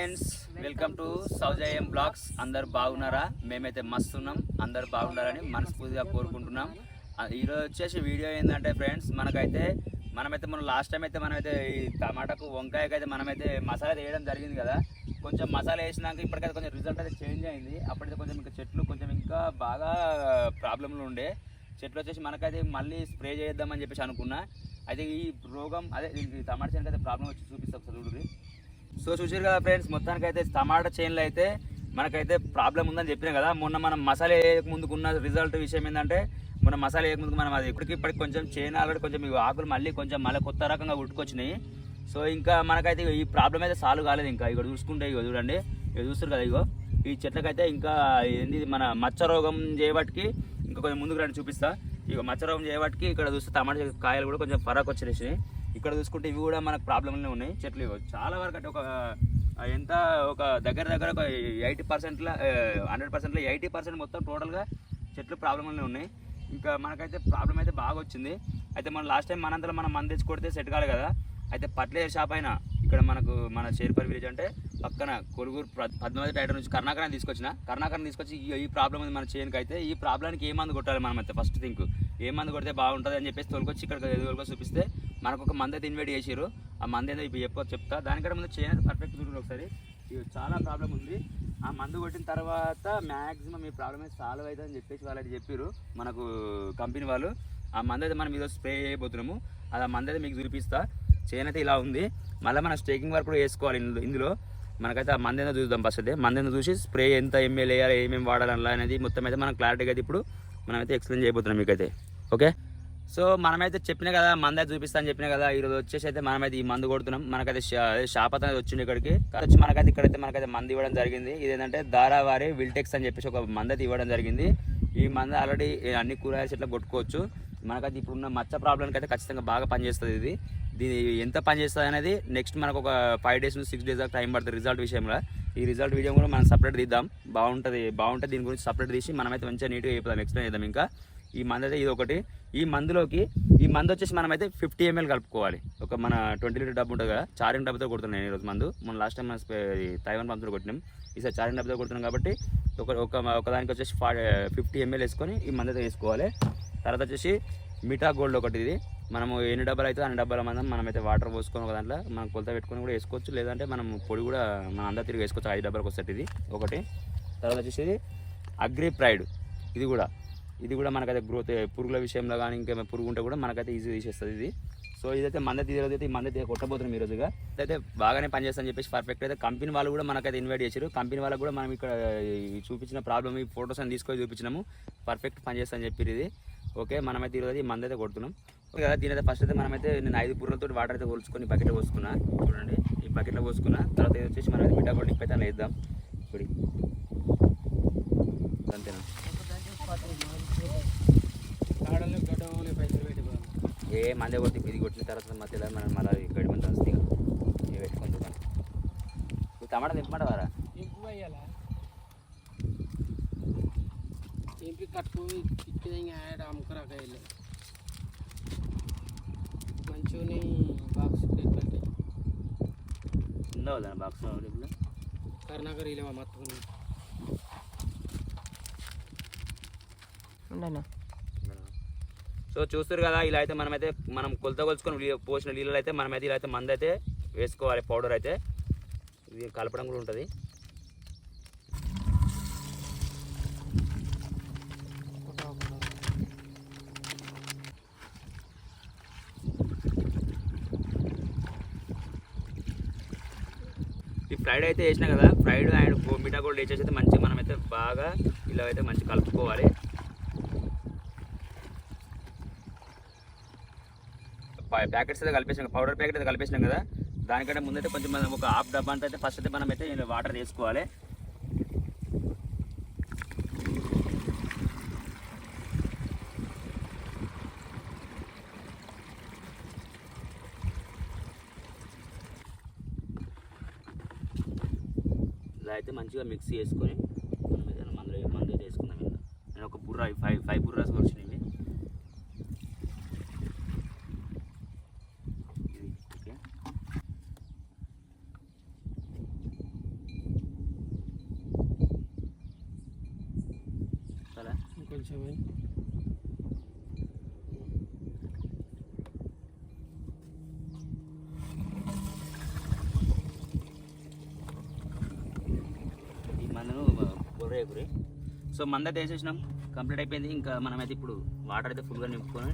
Friends welcome to Soujayam blogs. అందరు బాగున్నారా? మేమైతే మస్తు ఉన్నాం అందరు బాగున్నారని మనస్ఫూర్తిగా కోరుకుంటున్నాం. ఈరోజు వచ్చేసి వీడియో ఏంటంటే ఫ్రెండ్స్ మనకైతే మనమైతే మనం లాస్ట్ టైం అయితే మనమైతే ఈ టమాటాకు వంకాయకి అయితే మనమైతే మసాలా వేయడం జరిగింది కదా. కొంచెం మసాలా వేసినాక ఇప్పటికైతే కొంచెం రిజల్ట్ అయితే చేంజ్ అయింది. అప్పుడైతే కొంచెం ఇంకా చెట్లు కొంచెం ఇంకా బాగా ప్రాబ్లంలు ఉండే. చెట్లు వచ్చేసి మనకైతే మళ్ళీ స్ప్రే చేద్దామని చెప్పేసి అనుకున్నా. అయితే ఈ రోగం అదే టమాటా చెట్టుకి అయితే ప్రాబ్లం వచ్చి చూపిస్తాం చదువుతుంది సో చూసారు కదా ఫ్రెండ్స్ మొత్తానికి అయితే టమాటా చైన్లో అయితే మనకైతే ప్రాబ్లం ఉందని చెప్పినా కదా మొన్న మనం మసాలా వేయక ముందుకున్న రిజల్ట్ విషయం ఏంటంటే మన మసాలా వేయక ముందుకు మనం అది ఇప్పటికి ఇప్పటికి కొంచెం చైన్ ఆల్రెడీ కొంచెం ఆకులు మళ్ళీ కొంచెం మళ్ళీ కొత్త రకంగా ఉట్టుకొచ్చినాయి సో ఇంకా మనకైతే ఈ ప్రాబ్లం అయితే సాల్వ్ కాలేదు ఇంకా. ఇక్కడ చూసుకుంటే ఇగో చూడండి ఇక చూస్తారు కదా ఇగో. ఈ చెట్లకైతే ఇంకా ఏంది మన మచ్చ రోగం చేయబట్టికి ఇంకా కొంచెం ముందుకు రండి చూపిస్తా. ఇక మచ్చ రోగం చేయబట్టికి ఇక్కడ చూస్తే టమాటా కాయలు కూడా కొంచెం ఫరక్ వచ్చేసినాయి ఇక్కడ చూసుకుంటే ఇవి కూడా మనకు ప్రాబ్లంలో ఉన్నాయి. చెట్లు చాలా వరకు అంటే ఒక ఎంత ఒక దగ్గర దగ్గర ఒక ఎయిటీ పర్సెంట్లో హండ్రెడ్ పర్సెంట్లో ఎయిటీ పర్సెంట్ మొత్తం టోటల్గా చెట్లు ప్రాబ్లంలో ఉన్నాయి. ఇంకా మనకైతే ప్రాబ్లం అయితే బాగా వచ్చింది. అయితే మనం లాస్ట్ టైం మనంతలో మనం మంది తెచ్చి కొడితే సెట్ కాదు కదా. అయితే పట్లే షాప్ అయినా ఇక్కడ మనకు మన షేర్పల్ విలేజ్ అంటే పక్కన కొలుగురు పద్మావతి టైటర్ నుంచి కర్ణాకరం తీసుకొచ్చిన. కర్ణాకరం తీసుకొచ్చి ఈ- ఈ ప్రాబ్లం ఉంది మన చేయనికి అయితే ఈ ప్రాబ్లానికి ఏ మందు కొట్టాలి మనం అయితే ఫస్ట్ థింక్. ఏ మందు కొడితే బాగుంటుంది అని చెప్పేసి తోలుకొచ్చి ఇక్కడ తోలుకొచ్చి చూపిస్తే మనకు ఒక మంద అయితే ఇన్వైట్ చేసారు ఆ మంద ఏదో ఇప్పుడు చెప్పో చెప్తా. దానికంటే ముందు చేయాలి పర్ఫెక్ట్ చూడండి ఒకసారి. ఇది చాలా ప్రాబ్లం ఉంది. ఆ మందు కొట్టిన తర్వాత మ్యాక్సిమం ఈ ప్రాబ్లమ్ అయితే సాల్వ్ అవుతుంది అని చెప్పేసి వాళ్ళు చెప్పారు మనకు కంపెనీ వాళ్ళు. ఆ మంద అయితే మనం మీద స్ప్రే చేయబోతున్నాము. అది ఆ మంద అయితే మీకు చూపిస్తా. చేయన్ అయితే ఇలా ఉంది. మళ్ళీ మనం స్టేకింగ్ వర్క్ కూడా వేసుకోవాలి ఇందులో ఇందులో. మనకైతే ఆ మందేనో చూద్దాం ఫస్ట్ అయితే. మంది చూసి స్ప్రే ఎంత ఎంఎల్ వేయాలి ఏమేమి వాడాలి అలా అనేది మొత్తం అయితే మనం క్లారిటీగా అయితే ఇప్పుడు మనమైతే ఎక్స్ప్లెయిన్ చేయబోతున్నాం మీకైతే. ఓకే సో మనమైతే చెప్పిన కదా మందే చూపిస్తా అని చెప్పిన కదా ఈరోజు వచ్చేసి అయితే మనమైతే ఈ మందు కొడుతున్నాం. మనకైతే షాప్ అనేది వచ్చింది ఇక్కడికి. వచ్చి మనకైతే ఇక్కడైతే మనకైతే మంది ఇవ్వడం జరిగింది. ఇది ఏంటంటే దారావారి విల్టెక్స్ అని చెప్పేసి ఒక మంది అయితే ఇవ్వడం జరిగింది. ఈ మంది ఆల్రెడీ అన్ని కూరగాయల చెట్లు కొట్టుకోవచ్చు. మనకైతే ఇప్పుడున్న మచ్చ ప్రాబ్లంకి అయితే ఖచ్చితంగా బాగా పనిచేస్తుంది ఇది. దీని ఎంత పనిచేస్తుంది అనేది నెక్స్ట్ మనకు ఒక ఫైవ్ డేస్ నుంచి సిక్స్ డేస్ దాకా టైం పడుతుంది రిజల్ట్ విషయంలో. ఈ రిజల్ట్ వీడియో కూడా మనం సపరేట్ తీద్దాం. బాగుంటుంది బాగుంటుంది దీని గురించి సపరేట్ తీసి మనమైతే మంచిగా నీట్గా చెప్తాం ఎక్స్ప్లెయిన్ చేద్దాం ఇంకా. ఈ మందు అయితే ఇది ఒకటి ఈ మందులోకి ఈ మందు వచ్చేసి మనం అయితే ఫిఫ్టీ ఎంఎల్ కలుపుకోవాలి. ఒక మన ట్వంటీ లీటర్ డబ్బు ఉంటుంది కదా చారింగ్ డబ్బుతో కొడుతున్నాను ఈరోజు మందు. మనం లాస్ట్ టైం మన తైవాన్ పంపుతో కొట్టినాం. ఈసారి చారింగ్ డబ్బుతో కొడుతున్నాం కాబట్టి ఒక ఒక ఒకదానికి వచ్చేసి ఫా ఫిఫ్టీ ఎంఎల్ వేసుకొని ఈ మందు అయితే వేసుకోవాలి. తర్వాత వచ్చేసి మిఠా గోల్డ్ ఒకటి ఇది. మనము ఎన్ని డబ్బాలు అయితే అన్ని డబ్బాల మందం మనమైతే వాటర్ పోసుకొని ఒక దాంట్లో మనం కొలత పెట్టుకొని కూడా వేసుకోవచ్చు. లేదంటే మనం పొడి కూడా మన అందరి తిరిగి వేసుకోవచ్చు. ఐదు డబ్బాలకు వస్తుంది ఇది ఒకటి. తర్వాత వచ్చేసి ఇది అగ్రి ప్రైడ్ ఇది కూడా. ఇది కూడా మనకైతే గ్రోత్ పురుగుల విషయంలో కానీ ఇంకేమైనా పురుగు ఉంటే కూడా మనకైతే ఈజీ తీసేస్తుంది ఇది. సో ఇదైతే మంద తీరదు అయితే ఈ మంద తీయ కొట్టబోతున్నాం ఈరోజుగా అయితే బాగానే పనిచేస్తా అని చెప్పేసి పర్ఫెక్ట్ అయితే కంపెనీ వాళ్ళు కూడా మనకైతే ఇన్వైట్ చేశారు. కంపెనీ వాళ్ళకి కూడా మనం ఇక్కడ చూపించిన ప్రాబ్లమ్ ఈ ఫొటోస్ అని తీసుకొని చూపించినాము. పర్ఫెక్ట్ పనిచేస్తా అని చెప్పారు ఇది. ఓకే మనమైతే ఈరోజు ఈ మంద అయితే కొడుతున్నాం. ఓకే కదా దీని అయితే ఫస్ట్ అయితే మనమైతే నేను ఐదు బుర్రలతో వాటర్ అయితే పోల్చుకొని బకెట్లో పోసుకున్నా. చూడండి ఈ బకెట్లో పోసుకున్నా తర్వాత ఇది వచ్చేసి మనం మిఠా కూడా నిప్పైతే వేద్దాం. ఇప్పుడు అంతేనా? ఏ మందే కొట్టి ఇది కొట్టిన తర్వాత మధ్యలో మనం మళ్ళీ గడి మంది వస్తుంది ఇవి పెట్టుకుంది నువ్వు టమాటా తిప్పమంటావారా ఇంపి కట్టుకు ఇచ్చిన యాడ్ అమ్ముకురాకాయలు మంచిగా బాక్స్ పెట్టండి. ఉందా వద్దా బాక్స్ ఇప్పుడు కరుణాకర్ ఇలా మత్తుకుని. ఉండను? సో చూస్తారు కదా ఇలా అయితే మనమైతే మనం కొలత కొలుచుకొని పోసిన నీళ్ళు అయితే మనమైతే ఇలా అయితే మందు అయితే వేసుకోవాలి పౌడర్ అయితే. ఇది కలపడం కూడా ఉంటుంది. ఈ ఫ్రైడ్ అయితే వేసినా కదా ఫ్రైడ్ అండ్ మిఠా కూడా వేసేసి అయితే మంచిగా మనమైతే బాగా ఇలా అయితే మంచిగా కలుపుకోవాలి. ప్యాకెట్స్ అయితే కలిపేసినాం పౌడర్ ప్యాకెట్ అయితే కలిపేసినాం కదా. దానికంటే ముందైతే కొంచెం మనం ఒక హాఫ్ డబ్బా అంతా అయితే ఫస్ట్ అయితే మనం అయితే వాటర్ వేసుకోవాలి ఇలా అయితే మంచిగా మిక్స్ చేసుకొని మందులు మందులు వేసుకున్నాం వేసుకుందాం నేను ఒక బుర్రా ఫైవ్ ఫైవ్ బుర్రాస్ వచ్చినాయి ఇది ఓకే కొంచెమే ఈ మందును బొర్రేకురి సో మంద వేసేసినాం. కంప్లీట్ అయిపోయింది. ఇంకా మనమైతే ఇప్పుడు వాటర్ అయితే ఫుల్గా నింపుకొని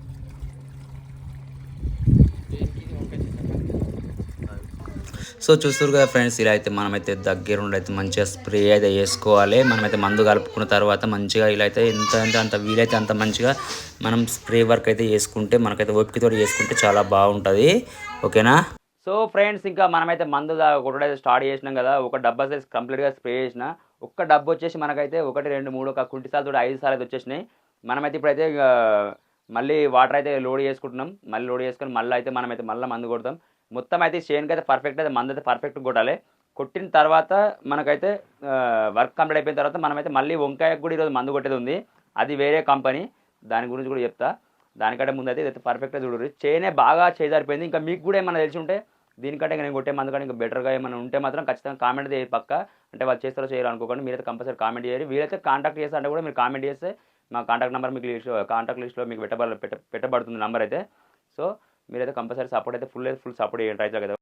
దేనికి ఇది వంకాయ చెట్టు సో చూస్తారు కదా ఫ్రెండ్స్ ఇలా అయితే మనమైతే దగ్గర అయితే మంచిగా స్ప్రే అయితే వేసుకోవాలి మనమైతే మందు కలుపుకున్న తర్వాత మంచిగా ఇలా అయితే ఎంత ఎంత అంత వీలైతే అంత మంచిగా మనం స్ప్రే వర్క్ అయితే చేసుకుంటే మనకైతే ఓపికతో చేసుకుంటే చాలా బాగుంటుంది. ఓకేనా? సో ఫ్రెండ్స్ ఇంకా మనమైతే మందు కొట్టడైతే స్టార్ట్ చేసినాం కదా. ఒక డబ్బా సైజ్ కంప్లీట్గా స్ప్రే చేసిన. ఒక్క డబ్బు వచ్చేసి మనకైతే ఒకటి రెండు మూడు ఒక కుంటి సార్లు తోటి ఐదు సార్లు అయితే వచ్చేసినాయి. మనమైతే ఇప్పుడైతే మళ్ళీ వాటర్ అయితే లోడ్ చేసుకుంటున్నాం. మళ్ళీ లోడ్ చేసుకొని మళ్ళీ అయితే మనమైతే మళ్ళీ మందు కొడతాం. మొత్తం అయితే షేన్కి అయితే పర్ఫెక్ట్ అయితే మందు అయితే పర్ఫెక్ట్ కొట్టాలి. కొట్టిన తర్వాత మనకైతే వర్క్ కంప్లీట్ అయిపోయిన తర్వాత మనమైతే మళ్ళీ వంకాయకు కూడా ఈరోజు మందు కొట్టేది ఉంది. అది వేరే కంపెనీ. దాని గురించి కూడా చెప్తా. దానికంటే ముందు అయితే ఇదైతే పర్ఫెక్ట్గా చూడరు. చేనే బాగా చేజారిపోయింది. ఇంకా మీకు కూడా ఏమైనా తెలిసి ఉంటే దీనికంటే ఇంకా నేను కొట్టే మందు కంటే ఇంకా బెటర్గా ఏమైనా ఉంటే మాత్రం ఖచ్చితంగా కామెంట్ చేయాలి పక్క. అంటే వాళ్ళు చేస్తారో చేయాలి అనుకోకండి. మీరైతే కంపల్సరీ కామెంట్ చేయాలి. వీరైతే కాంటాక్ట్ చేస్తా అంటే కూడా మీరు కామెంట్ చేస్తే మా కాంటాక్ట్ నెంబర్ మీకు లిస్ట్ కాంటాక్ట్ లిస్ట్లో మీకు పెట్టబడ పెట్ట పెట్టబడుతుంది నెంబర్ అయితే. సో మీరైతే కంపల్సరీ సపోర్ట్ అయితే ఫుల్ అయితే ఫుల్ సపోర్ట్ చేయండి రైతులకు కదా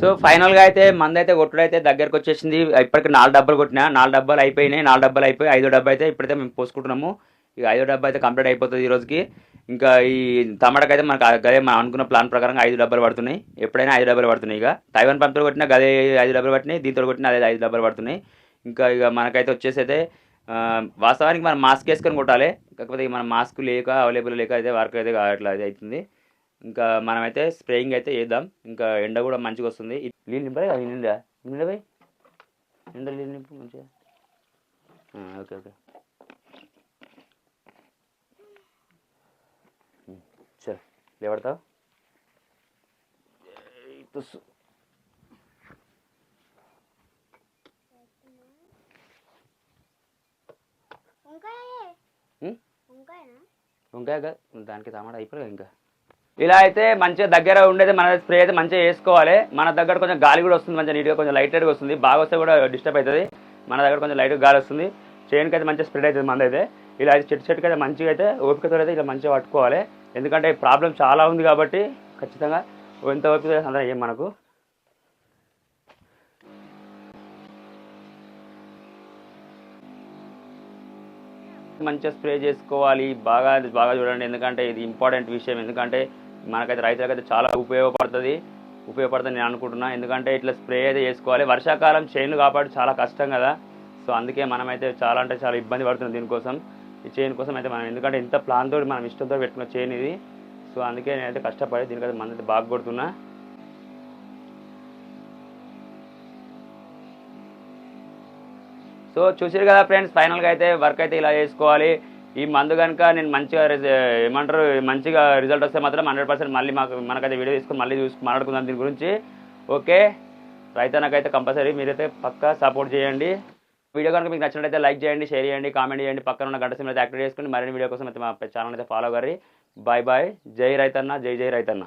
సో ఫైనల్గా అయితే మంది అయితే కొట్టుడు అయితే దగ్గరకు వచ్చేసింది. ఇప్పటికి నాలుగు డబ్బాలు కొట్టినా నాలుగు డబ్బాలు అయిపోయినాయి నాలుగు డబ్బాలు అయిపోయి ఐదో డబ్బా అయితే ఇప్పుడైతే మేము పోసుకుంటున్నాము. ఇక ఐదో డబ్బా అయితే కంప్లీట్ అయిపోతుంది ఈ రోజుకి. ఇంకా ఈ టమాటాకి అయితే మనకు గదే మనం అనుకున్న ప్లాన్ ప్రకారంగా ఐదు డబ్బాలు పడుతున్నాయి. ఎప్పుడైనా ఐదు డబ్బాలు పడుతున్నాయి ఇక. తైవాన్ పంపుతో కొట్టినా గదే ఐదు డబ్బాలు పట్టినాయి దీంతో కొట్టినా అదే ఐదు డబ్బాలు పడుతున్నాయి. ఇంకా ఇక మనకైతే వచ్చేసి అయితే వాస్తవానికి మనం మాస్క్ వేసుకొని కొట్టాలి. కాకపోతే మన మాస్క్ లేక అవైలబుల్ లేక అయితే వర్క్ అయితే అట్లా అది అవుతుంది. ఇంకా మనమైతే స్ప్రేయింగ్ అయితే వేద్దాం ఇంకా ఎండ కూడా మంచిగా వస్తుంది. నీళ్ళు నింపాలి కదా నిండా నిండా నిండా నీళ్ళు నింపు మంచిగా. Okay okay. లేవడతావు తుస్సు. వంకాయే? దానికి టమాటా అయిపోయి ఇంకా. ఇలా అయితే మంచిగా దగ్గర ఉండేది మన స్ప్రే అయితే మంచిగా వేసుకోవాలి. మన దగ్గర కొంచెం గాలి కూడా వస్తుంది మంచిగా నీట్గా కొంచెం లైట్ లైట్గా వస్తుంది. బాగా వస్తే కూడా డిస్టర్బ్ అవుతుంది. మన దగ్గర కొంచెం లైట్గా గాలి వస్తుంది. చేనుకి అయితే మంచిగా స్ప్రెడ్ అవుతుంది మన అయితే. ఇలా అయితే చెట్టు చెట్టుకి అయితే మంచిగా అయితే ఓపికతో అయితే ఇలా మంచిగా పట్టుకోవాలి. ఎందుకంటే ప్రాబ్లం చాలా ఉంది కాబట్టి ఖచ్చితంగా ఎంత ఓపిక అందరూ ఏం మనకు. మంచిగా స్ప్రే చేసుకోవాలి బాగా బాగా చూడండి. ఎందుకంటే ఇది ఇంపార్టెంట్ విషయం. ఎందుకంటే మనకైతే రైతులకైతే చాలా ఉపయోగపడుతుంది. ఉపయోగపడుతుంది నేను అనుకుంటున్నా. ఎందుకంటే ఇట్లా స్ప్రే అయితే చేసుకోవాలి. వర్షాకాలం చేను కాబట్టి చాలా కష్టం కదా. సో అందుకే మనమైతే చాలా అంటే చాలా ఇబ్బంది పడుతున్నాం దీనికోసం. ఈ చైన్ కోసం అయితే మనం ఎందుకంటే ఇంత ప్లాన్ తోటి మనం ఇష్టంతో పెట్టుకున్న చైన్ ఇది. సో అందుకే నేనైతే కష్టపడి దీనికైతే మంది బాగా కొడుతున్నా. సో చూసారు కదా ఫ్రెండ్స్ ఫైనల్గా అయితే వర్క్ అయితే ఇలా చేసుకోవాలి. ఈ మందు కనుక నేను మంచిగా ఏమంటారు మంచిగా రిజల్ట్ వస్తే మాత్రం హండ్రెడ్ పర్సెంట్ మళ్ళీ మాకు మనకైతే వీడియో తీసుకొని మళ్ళీ చూసుకుని మాట్లాడుకుందాం దీని గురించి. ఓకే రైతన్నకైతే కంపల్సరీ మీరైతే పక్కా సపోర్ట్ చేయండి. వీడియో కనుక మీకు నచ్చినట్లయితే లైక్ చేయండి షేర్ చేయండి కామెంట్ చేయండి. పక్కన ఉన్న గంట సిమ్ అయితే యాక్టివేట్ చేసుకుని మరిన్ని వీడియో కోసం అయితే మా ఛానల్ అయితే ఫాలో కర్రీ బాయ్ బాయ్. జై రైతన్న జై జై రైతన్న.